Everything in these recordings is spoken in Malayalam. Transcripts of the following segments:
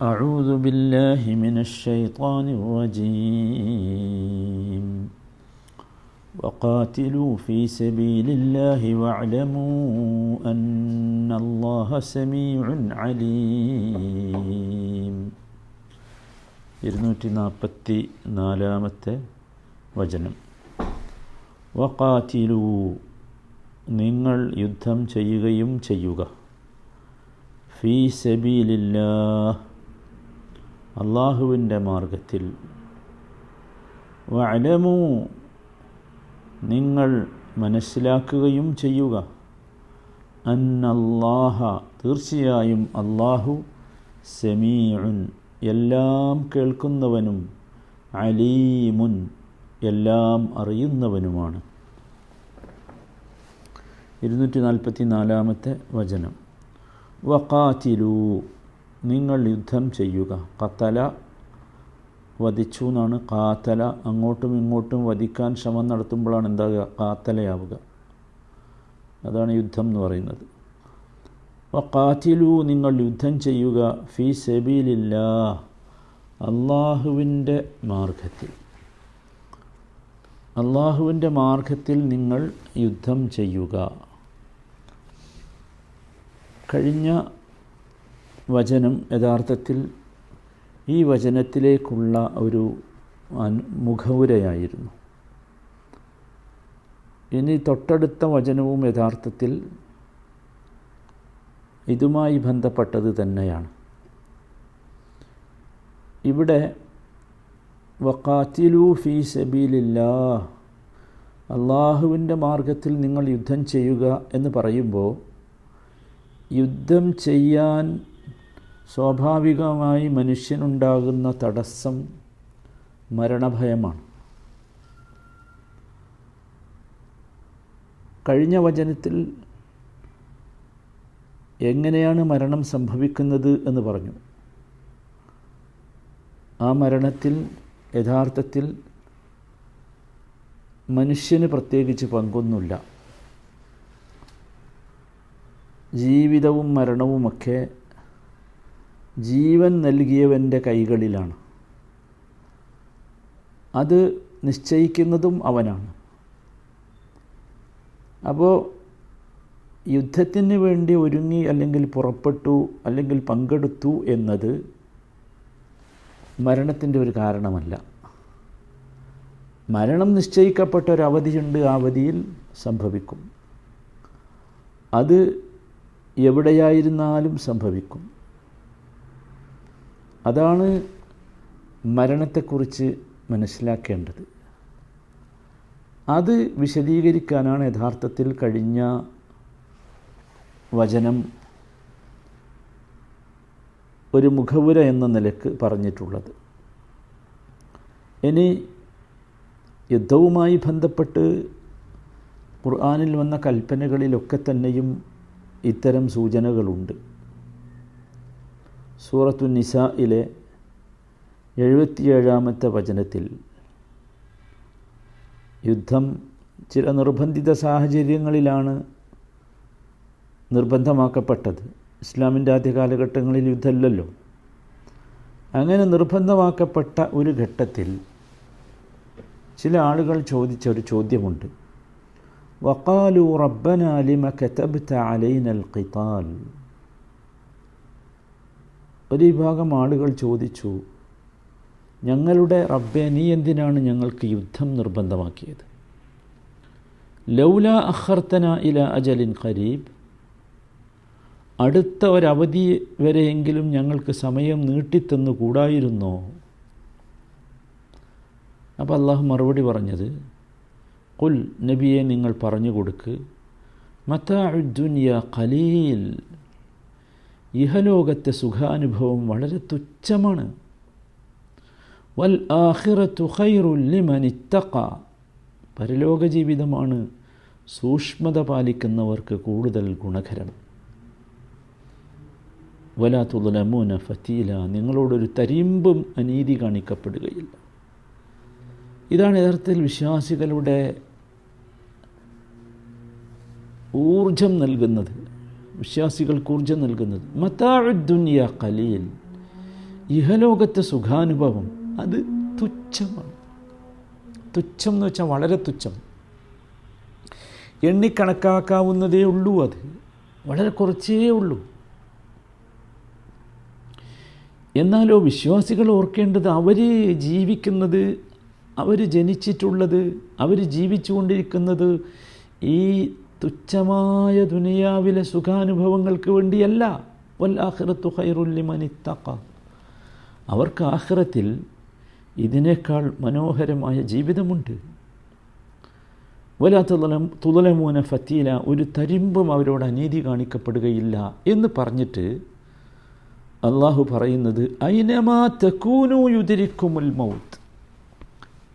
أعوذ بالله من الشيطان الرجيم وقاتلوا في سبيل الله واعلموا أن الله سميع عليم ഇരുന്നൂറ്റി നാൽപ്പത്തി നാലാമത്തെ വചനം വക്കാത്തിലു നിങ്ങൾ യുദ്ധം ചെയ്യുകയും ചെയ്യുക ഫീ സബീലില്ലാ അള്ളാഹുവിന്റെ മാർഗത്തിൽ. വഅലമു നിങ്ങൾ മനസ്സിലാക്കുകയും ചെയ്യുക. അന്നല്ലാഹ തീർച്ചയായും അള്ളാഹു സമീഉൻ എല്ലാം കേൾക്കുന്നവനും അലീമുൻ എല്ലാം അറിയുന്നവനുമാണ്. ഇരുന്നൂറ്റി നാൽപ്പത്തി നാലാമത്തെ വചനം. വക്കാത്തിലു നിങ്ങൾ യുദ്ധം ചെയ്യുക. കത്തല വധിച്ചു എന്നാണ് കാത്തല അങ്ങോട്ടും ഇങ്ങോട്ടും വധിക്കാൻ ശ്രമം നടത്തുമ്പോഴാണ് എന്താകുക? കാത്തലയാവുക അതാണ് യുദ്ധം എന്ന് പറയുന്നത്. അപ്പോൾ കാറ്റിലു നിങ്ങൾ യുദ്ധം ചെയ്യുക. ഫീ സെബീലില്ല അള്ളാഹുവിന്റെ മാർഗത്തിൽ. അള്ളാഹുവിന്റെ മാർഗത്തിൽ നിങ്ങൾ യുദ്ധം ചെയ്യുക. കഴിഞ്ഞ വചനം യഥാർത്ഥത്തിൽ ഈ വചനത്തിലേക്കുള്ള ഒരു മുഖവുരയായിരുന്നു. ഇനി തൊട്ടടുത്ത വചനവും യഥാർത്ഥത്തിൽ ഇതുമായി ബന്ധപ്പെട്ടത് തന്നെയാണ്. ഇവിടെ വക്കാത്തിലു ഫീ സബീലില്ല അള്ളാഹുവിന്റെ മാർഗത്തിൽ നിങ്ങൾ യുദ്ധം ചെയ്യുക എന്ന് പറയുമ്പോൾ യുദ്ധം ചെയ്യാൻ സ്വാഭാവികമായി മനുഷ്യനുണ്ടാകുന്ന തടസ്സം മരണഭയമാണ്. കഴിഞ്ഞ വചനത്തിൽ എങ്ങനെയാണ് മരണം സംഭവിക്കുന്നത് എന്ന് പറഞ്ഞു. ആ മരണത്തിൽ യഥാർത്ഥത്തിൽ മനുഷ്യന് പ്രത്യേകിച്ച് പങ്കൊന്നുമില്ല. ജീവിതവും മരണവുമൊക്കെ ജീവൻ നൽകിയവന്റെ കൈകളിലാണ്. അത് നിശ്ചയിക്കുന്നതും അവനാണ്. അപ്പോൾ യുദ്ധത്തിന് വേണ്ടി ഒരുങ്ങി അല്ലെങ്കിൽ പുറപ്പെട്ടു അല്ലെങ്കിൽ പങ്കെടുത്തു എന്നത് മരണത്തിന്റെ ഒരു കാരണമല്ല. മരണം നിശ്ചയിക്കപ്പെട്ട ഒരു അവധിയുണ്ട് ആ അവധിയിൽ സംഭവിക്കും. അത് എവിടെയായിരുന്നാലും സംഭവിക്കും. അതാണ് മരണത്തെക്കുറിച്ച് മനസ്സിലാക്കേണ്ടത്. അത് വിശദീകരിക്കാനാണ് യഥാർത്ഥത്തിൽ കഴിഞ്ഞ വചനം ഒരു മുഖവുര എന്ന നിലയ്ക്ക് പറഞ്ഞിട്ടുള്ളത്. ഇനി യുദ്ധവുമായി ബന്ധപ്പെട്ട് ഖുർആാനിൽ വന്ന കൽപ്പനകളിലൊക്കെ തന്നെയും ഇത്തരം സൂചനകളുണ്ട്. സൂറത്തു നിസയിലെ എഴുപത്തിയേഴാമത്തെ വചനത്തിൽ യുദ്ധം ചില നിർബന്ധിത സാഹചര്യങ്ങളിലാണ് നിർബന്ധമാക്കപ്പെട്ടത്. ഇസ്ലാമിന്റെ ആദ്യ കാലഘട്ടങ്ങളിൽ യുദ്ധമല്ലല്ലോ. അങ്ങനെ നിർബന്ധമാക്കപ്പെട്ട ഒരു ഘട്ടത്തിൽ ചില ആളുകൾ ചോദിച്ച ഒരു ചോദ്യമുണ്ട്. വക്കാലു റബ്ബനാലിമ കതബ്ത അലൈനൽ ഖിതാൽ. ഒരു വിഭാഗം ആളുകൾ ചോദിച്ചു ഞങ്ങളുടെ റബ്ബെ നീ എന്തിനാണ് ഞങ്ങൾക്ക് യുദ്ധം നിർബന്ധമാക്കിയത്? ലൗല അഹർത്തന ഇല അജലിൻ ഖരീബ്. അടുത്ത ഒരവധി വരെയെങ്കിലും ഞങ്ങൾക്ക് സമയം നീട്ടിത്തന്നു കൂടായിരുന്നോ? അപ്പോൾ അള്ളാഹു മറുപടി പറഞ്ഞത് കുൽ നബിയെ നിങ്ങൾ പറഞ്ഞു കൊടുക്ക്. മത്താ ദുനിയ ഖലീൽ. ഇഹലോകത്തെ സുഖാനുഭവം വളരെ തുച്ഛമാണ്. വൽ ആഖിറത്തു ഖൈറുല്ലിമനിത്തക്ക പരലോക ജീവിതമാണ് സൂക്ഷ്മത പാലിക്കുന്നവർക്ക് കൂടുതൽ ഗുണകരം. വലാത്തുലമൂന ഫത്തീല നിങ്ങളോടൊരു തരിമ്പും അനീതി കാണിക്കപ്പെടുകയില്ല. ഇതാണ് യഥാർത്ഥത്തിൽ വിശ്വാസികളുടെ ഊർജം നൽകുന്നത്. വിശ്വാസികൾക്ക് ഊർജം നൽകുന്നത്. മതാഴുദ്ദുനിയ കലീൽ ഇഹലോകത്തെ സുഖാനുഭവം. അത് തുച്ഛമാണ്. തുച്ഛം എന്ന് വെച്ചാൽ വളരെ തുച്ഛം. എണ്ണിക്കണക്കാക്കാവുന്നതേ ഉള്ളൂ അത്. വളരെ കുറച്ചേ ഉള്ളൂ. എന്നാലോ വിശ്വാസികൾ ഓർക്കേണ്ടത് അവർ ജീവിക്കുന്നത് അവർ ജനിച്ചിട്ടുള്ളത് അവർ ജീവിച്ചുകൊണ്ടിരിക്കുന്നത് ഈ തുച്ഛമായ ദുനിയാവിലെ സുഖാനുഭവങ്ങൾക്ക് വേണ്ടിയല്ല. വല്ലാഹിറത്തു ഹൈറുല്ലിമനിത്തക്ക അവർക്ക് ആഹ്റത്തിൽ ഇതിനേക്കാൾ മനോഹരമായ ജീവിതമുണ്ട്. വലാ തുലം ഫത്തീല ഒരു തരിമ്പും അവരോട് അനീതി കാണിക്കപ്പെടുകയില്ല എന്ന് പറഞ്ഞിട്ട് അള്ളാഹു പറയുന്നത് ഐനമാ തെക്കൂനു യുതിരിക്കുമുൽ മൗത്ത്.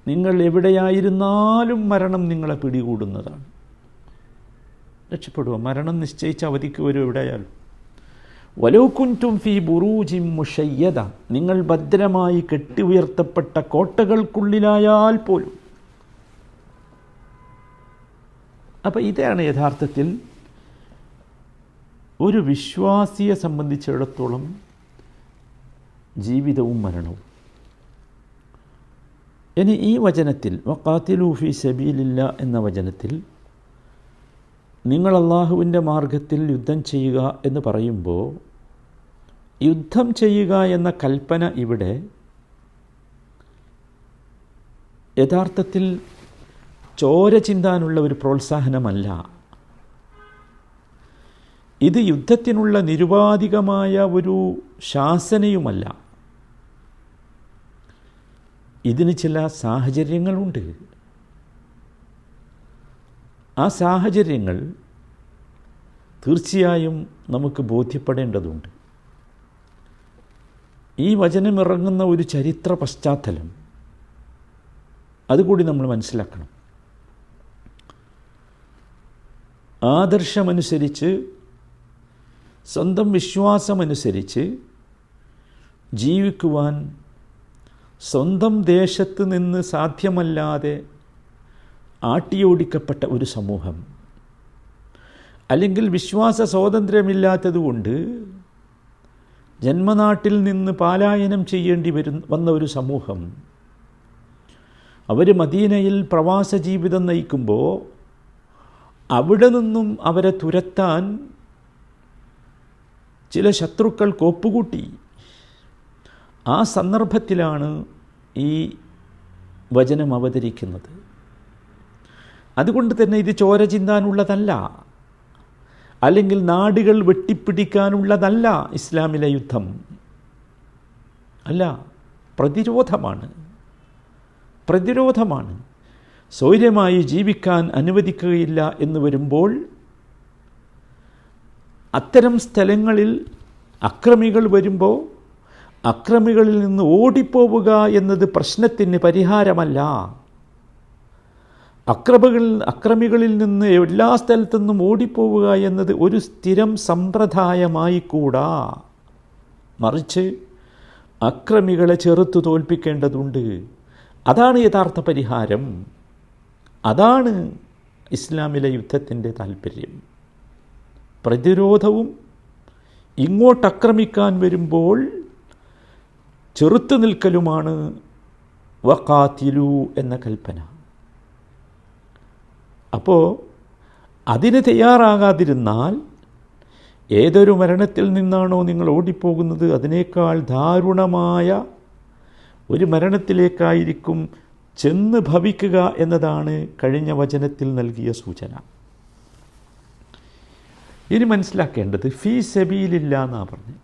നിങ്ങൾ എവിടെയായിരുന്നാലും മരണം നിങ്ങളെ പിടികൂടുന്നതാണ്. രക്ഷപ്പെടുക മരണം നിശ്ചയിച്ച അവധിക്ക് വരും എവിടെയായാലും. വലോക്കുന്റും ഫി ബുറൂജിം മുഷയ്യത നിങ്ങൾ ഭദ്രമായി കെട്ടി ഉയർത്തപ്പെട്ട കോട്ടകൾക്കുള്ളിലായാൽ പോലും. അപ്പം ഇതാണ് യഥാർത്ഥത്തിൽ ഒരു വിശ്വാസിയെ സംബന്ധിച്ചിടത്തോളം ജീവിതവും മരണവും. ഇനി ഈ വചനത്തിൽ വക്കാത്തിലൂഫി സബീലില്ല എന്ന വചനത്തിൽ നിങ്ങൾ അള്ളാഹുവിന്റെ മാർഗത്തിൽ യുദ്ധം ചെയ്യുക എന്ന് പറയുമ്പോൾ യുദ്ധം ചെയ്യുക എന്ന കൽപ്പന ഇവിടെ യഥാർത്ഥത്തിൽ ചോര ചിന്താനുള്ള ഒരു പ്രോത്സാഹനമല്ല. ഇത് യുദ്ധത്തിനുള്ള നിരുപാധികമായ ഒരു ശാസനയുമല്ല. ഇതിന് ചില സാഹചര്യങ്ങളുണ്ട്. ആ സാഹചര്യങ്ങൾ തീർച്ചയായും നമുക്ക് ബോധ്യപ്പെടേണ്ടതുണ്ട്. ഈ വചനമിറങ്ങുന്ന ഒരു ചരിത്ര പശ്ചാത്തലം അതുകൂടി നമ്മൾ മനസ്സിലാക്കണം. ആദർശമനുസരിച്ച് സ്വന്തം വിശ്വാസമനുസരിച്ച് ജീവിക്കുവാൻ സ്വന്തം ദേശത്ത് നിന്ന് സാധ്യമല്ലാതെ ആട്ടിയോടിക്കപ്പെട്ട ഒരു സമൂഹം. അല്ലെങ്കിൽ വിശ്വാസ സ്വാതന്ത്ര്യമില്ലാത്തതുകൊണ്ട് ജന്മനാട്ടിൽ നിന്ന് പാലായനം ചെയ്യേണ്ടി വരും വന്ന ഒരു സമൂഹം. അവർ മദീനയിൽ പ്രവാസ ജീവിതം നയിക്കുമ്പോൾ അവിടെ നിന്നും അവരെ തുരത്താൻ ചില ശത്രുക്കൾ കോപ്പുകൂട്ടി. ആ സന്ദർഭത്തിലാണ് ഈ വചനം അവതരിക്കുന്നത്. അതുകൊണ്ട് തന്നെ ഇത് ചോര ചിന്താനുള്ളതല്ല. അല്ലെങ്കിൽ നാടുകൾ വെട്ടിപ്പിടിക്കാനുള്ളതല്ല ഇസ്ലാമിലെ യുദ്ധം. അല്ല പ്രതിരോധമാണ്. പ്രതിരോധമാണ്. സ്വൈര്യമായി ജീവിക്കാൻ അനുവദിക്കുകയില്ല എന്ന് വരുമ്പോൾ അത്തരം സ്ഥലങ്ങളിൽ അക്രമികൾ വരുമ്പോൾ അക്രമികളിൽ നിന്ന് ഓടിപ്പോവുക എന്നത് പ്രശ്നത്തിന് പരിഹാരമല്ല. അക്രമികളിൽ അക്രമികളിൽ നിന്ന് എല്ലാ സ്ഥലത്തു നിന്നും ഓടിപ്പോവുക എന്നത് ഒരു സ്ഥിരം സമ്പ്രദായമായി കൂടാ മറിച്ച് അക്രമികളെ ചെറുത്തു തോൽപ്പിക്കേണ്ടതുണ്ട്. അതാണ് യഥാർത്ഥ പരിഹാരം. അതാണ് ഇസ്ലാമിലെ യുദ്ധത്തിന്റെ താല്പര്യം പ്രതിരോധവും ഇങ്ങോട്ട് ആക്രമിക്കാൻ വരുമ്പോൾ ചെറുത്തു നിൽക്കലുമാണ് വക്കാത്തിലു എന്ന കൽപ്പന. അപ്പോൾ അതിന് തയ്യാറാകാതിരുന്നാൽ ഏതൊരു മരണത്തിൽ നിന്നാണോ നിങ്ങൾ ഓടിപ്പോകുന്നത്? അതിനേക്കാൾ ദാരുണമായ ഒരു മരണത്തിലേക്കായിരിക്കും ചെന്ന് ഭവിക്കുക എന്നതാണ് കഴിഞ്ഞ വചനത്തിൽ നൽകിയ സൂചന. ഇനി മനസ്സിലാക്കേണ്ടത് ഫീ സെബിയിലില്ല എന്നാണ് പറഞ്ഞത്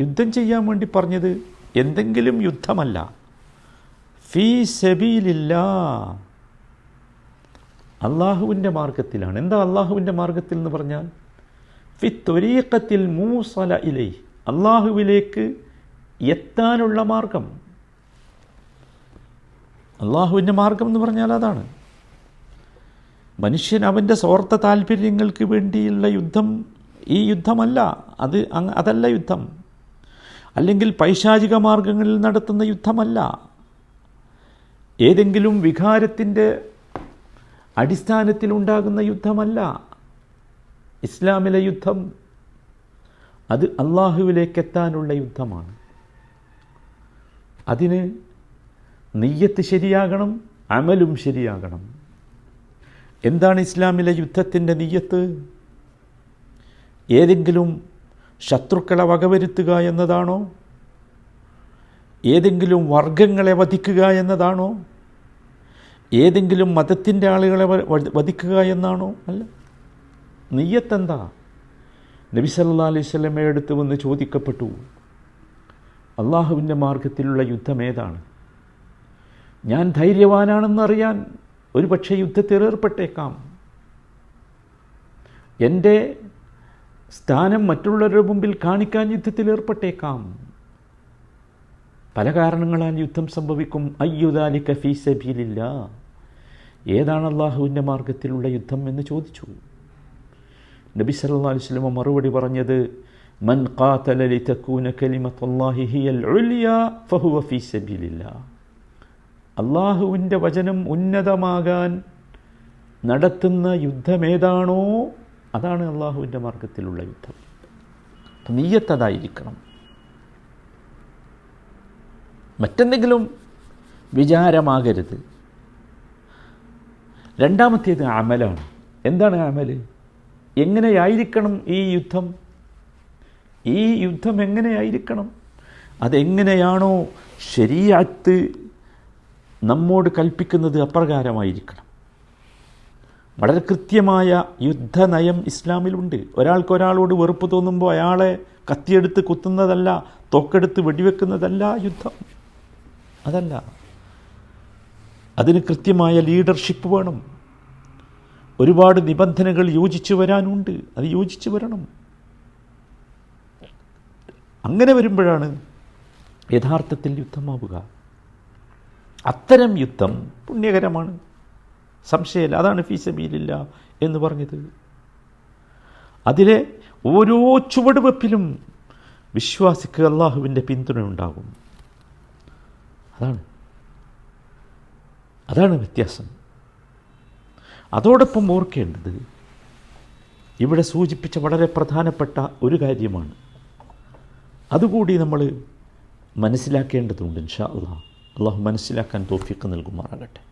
യുദ്ധം ചെയ്യാൻ വേണ്ടി പറഞ്ഞത് എന്തെങ്കിലും യുദ്ധമല്ല. ഫീ സെബീലില്ല. അള്ളാഹുവിന്റെ മാർഗത്തിലാണ്. എന്താ അള്ളാഹുവിന്റെ മാർഗത്തിൽ എന്ന് പറഞ്ഞാൽ ഫി ത്വരീക്കത്തിൽ മൂസല ഇലൈ അള്ളാഹുവിലേക്ക് എത്താനുള്ള മാർഗം. അള്ളാഹുവിന്റെ മാർഗം എന്ന് പറഞ്ഞാൽ അതാണ്. മനുഷ്യൻ അവന്റെ സ്വാർത്ഥ താല്പര്യങ്ങൾക്ക് വേണ്ടിയുള്ള യുദ്ധം ഈ യുദ്ധമല്ല. അത് അതല്ല യുദ്ധം. അല്ലെങ്കിൽ പൈശാചിക മാർഗങ്ങളിൽ നടത്തുന്ന യുദ്ധമല്ല. ഏതെങ്കിലും വികാരത്തിന്റെ അടിസ്ഥാനത്തിലുണ്ടാകുന്ന യുദ്ധമല്ല. ഇസ്ലാമിലെ യുദ്ധം അത് അള്ളാഹുവിലേക്ക് എത്താനുള്ള യുദ്ധമാണ്. അതിന് നെയ്യത്ത് ശരിയാകണം അമലും ശരിയാകണം. എന്താണ് ഇസ്ലാമിലെ യുദ്ധത്തിന്റെ നെയ്യത്ത്? ഏതെങ്കിലും ശത്രുക്കളെ വകവരുത്തുക എന്നതാണോ? ഏതെങ്കിലും വർഗങ്ങളെ വധിക്കുക എന്നതാണോ? ഏതെങ്കിലും മതത്തിന്റെ ആളുകളെ വധിക്കുക എന്നാണോ? അല്ല. നെയ്യത്തെന്താ നബി സല്ലാ അലൈഹി സ്വലമയുടെ അടുത്ത് വന്ന് ചോദിക്കപ്പെട്ടു. അള്ളാഹുവിന്റെ മാർഗത്തിലുള്ള യുദ്ധം ഏതാണ്? ഞാൻ ധൈര്യവാനാണെന്നറിയാൻ ഒരു പക്ഷേ യുദ്ധത്തിൽ ഏർപ്പെട്ടേക്കാം. എന്റെ സ്ഥാനം മറ്റുള്ളവരുടെ മുമ്പിൽ കാണിക്കാൻ യുദ്ധത്തിൽ ഏർപ്പെട്ടേക്കാം. പല കാരണങ്ങളാൽ യുദ്ധം സംഭവിക്കും. അയ്യുദാലി കഫീ സബീലില്ല. ഏതാണ് അള്ളാഹുവിന്റെ മാർഗത്തിലുള്ള യുദ്ധം എന്ന് ചോദിച്ചു. നബി സല്ലാ അലൈഹി വസല്ലം മറുപടി പറഞ്ഞത് മൻ ഖാതല അള്ളാഹുവിന്റെ വചനം ഉന്നതമാകാൻ നടത്തുന്ന യുദ്ധമേതാണോ അതാണ് അള്ളാഹുവിന്റെ മാർഗത്തിലുള്ള യുദ്ധം. നീയത്തതായിരിക്കണം മറ്റെന്തെങ്കിലും വിചാരമാകരുത്. രണ്ടാമത്തേത് അമലാണ്. എന്താണ് അമൽ എങ്ങനെയായിരിക്കണം ഈ യുദ്ധം? ഈ യുദ്ധം എങ്ങനെയായിരിക്കണം? അതെങ്ങനെയാണോ ശരിയാത്ത് നമ്മോട് കൽപ്പിക്കുന്നത് അപ്രകാരമായിരിക്കണം. വളരെ കൃത്യമായ യുദ്ധനയം ഇസ്ലാമിലുണ്ട്. ഒരാൾക്കൊരാളോട് വെറുപ്പ് തോന്നുമ്പോൾ അയാളെ കത്തിയെടുത്ത് കുത്തുന്നതല്ല തോക്കെടുത്ത് വെടിവെക്കുന്നതല്ല യുദ്ധം. അതല്ല. അതിന് കൃത്യമായ ലീഡർഷിപ്പ് വേണം. ഒരുപാട് നിബന്ധനകൾ യോജിച്ചു വരാനുണ്ട്. അത് യോജിച്ചു വരണം. അങ്ങനെ വരുമ്പോഴാണ് യഥാർത്ഥത്തിൽ യുദ്ധമാവുക. അത്തരം യുദ്ധം പുണ്യകരമാണ്. സംശയമില്ല. അതാണ് ഫീസബീലില്ല എന്ന് പറഞ്ഞത്. അതിലെ ഓരോ ചുവടുവെപ്പിലും വിശ്വാസിക്ക് അള്ളാഹുവിന്റെ പിന്തുണ ഉണ്ടാകും അതാണ്. അതാണ് വ്യത്യാസം. അതോടൊപ്പം ഓർക്കേണ്ടത് ഇവിടെ സൂചിപ്പിച്ച വളരെ പ്രധാനപ്പെട്ട ഒരു കാര്യമാണ്. അതുകൂടി നമ്മൾ മനസ്സിലാക്കേണ്ടതുണ്ട് ഇൻഷാ അള്ളാഹ് അള്ളാഹു മനസ്സിലാക്കാൻ തോഫിക്ക് നൽകുമാറാകട്ടെ.